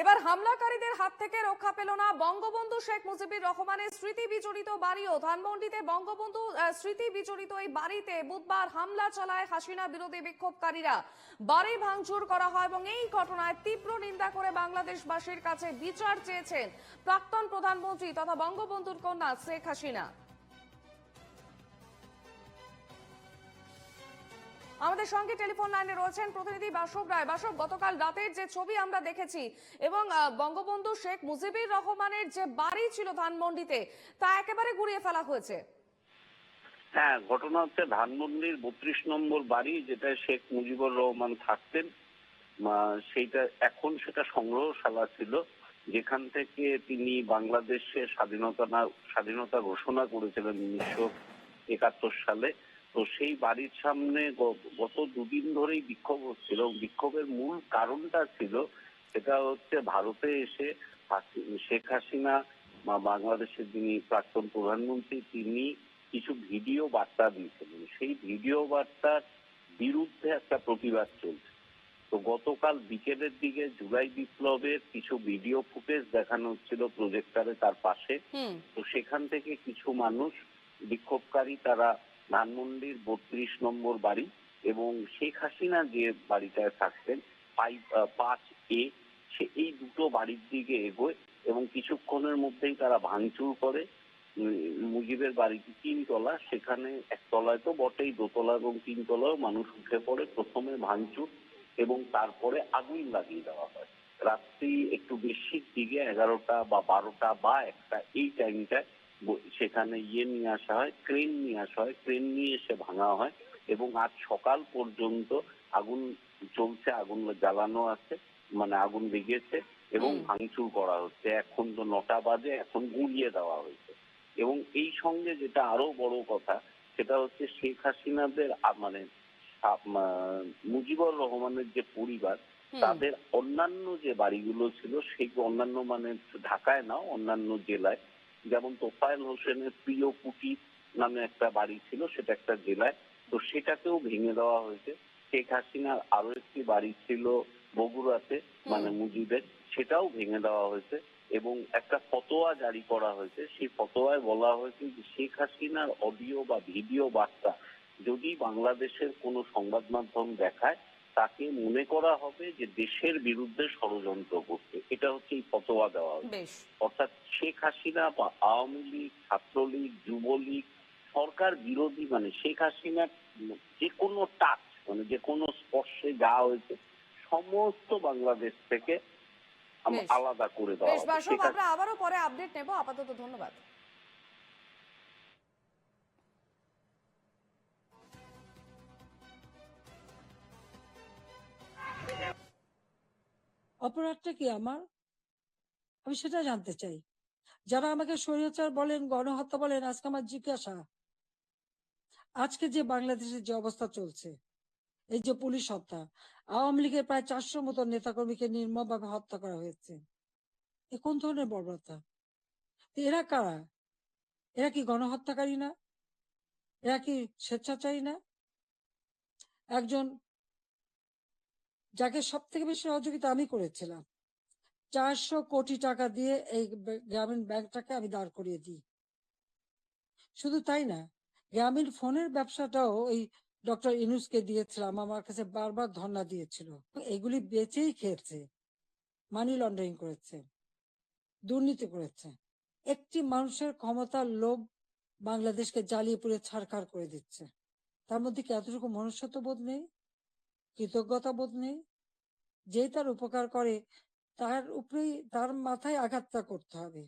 এবার হামলাকারীদের হাত থেকে রক্ষা পেল না বঙ্গবন্ধু শেখ মুজিবুর রহমানের স্মৃতি বিজড়িত বাড়িও ধানমন্ডিতে বঙ্গবন্ধু স্মৃতি বিজড়িত এই বাড়িতে বুধবার হামলা চালায় হাসিনা বিরোধী বিক্ষোভকারীরা। বাড়ি ভাঙচুর করা হয় এবং এই ঘটনায় তীব্র নিন্দা করে বাংলাদেশবাসীর কাছে বিচার চেয়েছেন প্রাক্তন প্রধানমন্ত্রী তথা বঙ্গবন্ধুর কন্যা শেখ হাসিনা। আমাদের সঙ্গে টেলিফোন লাইনে রয়েছেন প্রতিনিধি বাসব রায়। বাসব, গতকাল রাতের যে ছবি আমরা দেখেছি এবং বঙ্গবন্ধু শেখ মুজিবুর রহমানের যে বাড়ি ছিল ধানমন্ডিতে, তা একেবারে গুড়িয়ে ফেলা হয়েছে। হ্যাঁ ঘটনা হচ্ছে ধানমন্ডির বত্রিশ নম্বর বাড়ি যেটা শেখ মুজিবুর রহমান থাকতেন সেইটা এখন সেটা সংগ্রহশালা ছিল, যেখান থেকে তিনি বাংলাদেশের স্বাধীনতা স্বাধীনতা ঘোষণা করেছিলেন উনিশশো একাত্তর সালে। তো সেই বাড়ির সামনে গত দুদিন ধরেই বিক্ষোভ হচ্ছিল বিক্ষোভের মূল কারণটা ছিল সেটা হচ্ছে ভারতে এসে শেখ হাসিনা বা বাংলাদেশের যিনি প্রাক্তন প্রধানমন্ত্রী তিনি কিছু ভিডিও বার্তা দিয়েছিলেন। সেই ভিডিও বার্তার বিরুদ্ধে একটা প্রতিবাদ চলছে। তো গতকাল বিকেলের দিকে জুলাই বিপ্লবের কিছু ভিডিও ফুটেজ দেখানো হচ্ছিল প্রজেক্টরে তার পাশে। তো সেখান থেকে কিছু মানুষ বিক্ষোভকারী তারা ধানমন্ডির বত্রিশ নম্বর বাড়ি এবং শেখ হাসিনা যে বাড়িটায় থাকতেন পাঁচ এ, সে এই দুটো বাড়ির দিকে এগোয় এবং কিছুক্ষণের মধ্যেই তারা ভাঙচুর করে। মুজিবের বাড়িটি তিনতলা, সেখানে একতলায় তো বটেই, দোতলা এবং তিনতলায় মানুষ উঠে পড়ে। প্রথমে ভাঙচুর এবং তারপরে আগুন লাগিয়ে দেওয়া হয়। রাত্রি একটু বেশির দিকে, এগারোটা বা বারোটা বা একটা এই টাইমটায় সেখানে ইয়ে নিয়ে আসা হয় ক্রেন নিয়ে আসা হয় ক্রেন নিয়ে এসে ভাঙা হয় এবং আজ সকাল পর্যন্ত আগুন চলছে আগুন জ্বালানো আছে মানে আগুন লেগেছে এবং ভাঙচুর করা হচ্ছে। এখন তো নটা বাজে এখন গুড়িয়ে দেওয়া হয়েছে। এবং এই সঙ্গে যেটা আরও বড় কথা সেটা হচ্ছে শেখ হাসিনাদের মানে মুজিবুর রহমানের যে পরিবার তাদের অন্যান্য যে বাড়িগুলো ছিল সেই অন্যান্য মানে ঢাকায় না অন্যান্য জেলায় যেমন তোফায়েল হোসেনের প্রিয় কুটি নামে একটা বাড়ি ছিল সেটা একটা জেলায়। তো সেটাকেও ভেঙে দেওয়া হয়েছে। শেখ হাসিনার আরও একটি বাড়ি ছিল বগুড়াতে মানে মুজিবের। সেটাও ভেঙে দেওয়া হয়েছে এবং একটা ফতোয়া জারি করা হয়েছে। সেই ফতোয়ায় বলা হয়েছে যে শেখ হাসিনার অডিও বা ভিডিও বার্তা যদি বাংলাদেশের কোনো সংবাদ মাধ্যম দেখায় তাকে মনে করা হবে যে দেশের বিরুদ্ধে ষড়যন্ত্র করছে। এটা হচ্ছে এই ফতোয়া দেওয়া বেশ। অর্থাৎ শেখ হাসিনা বা আওয়ামী লীগ ছাত্রলীগ যুবলীগ সরকার বিরোধী মানে শেখ হাসিনার যে কোনো টাচ মানে যে কোনো স্পর্শে যা হয়েছে সমস্ত বাংলাদেশ থেকে আলাদা করে দেওয়া হবে। হাসিনা- আমরা আবারও পরে আপডেট নেব। আপাতত ধন্যবাদ। অপরাধটা কি আমার? আমি সেটা জানতে চাই। যারা আমাকে স্বৈরাচার বলেন, গণহত্যা বলেন, আজকে আমার জিজ্ঞাসা, আজকে যে বাংলাদেশের যে অবস্থা চলছে, এই যে পুলিশ হত্যা, আওয়ামী লীগের প্রায় চারশো মতো নেতাকর্মীকে নির্মমভাবে হত্যা করা হয়েছে, এ কোন ধরনের বর্বরতা? এরা কারা? এরা কি গণহত্যাকারী না? এরা কি স্বেচ্ছাচারী না? একজন যাকে সব থেকে বেশি সহযোগিতা আমি করেছিলাম। চারশো কোটি টাকা দিয়ে এই গ্রামীণ ব্যাংকটাকে আমি দাঁড় করিয়ে দিই। শুধু তাই না, গ্রামীণ ফোনের ব্যবসাটাও ওই ডক্টর ইনুসকে দিয়েছিলাম, আমার কাছে বারবার ধর্ণা দিয়েছিল। এগুলি বেচেই খেয়েছে মানি লন্ডারিং করেছে, দুর্নীতি করেছে। একটি মানুষের ক্ষমতার লোভ বাংলাদেশকে জ্বালিয়ে পুড়ে ছাড়খাড় করে দিচ্ছে। তার মধ্যে কি এতটুকু মনুষ্যত্ব বোধ নেই? কৃতজ্ঞতা বোধ নেই। যেই তার উপকার করে তার উপরেই তার মাথায় আঘাতটা করতে হবে।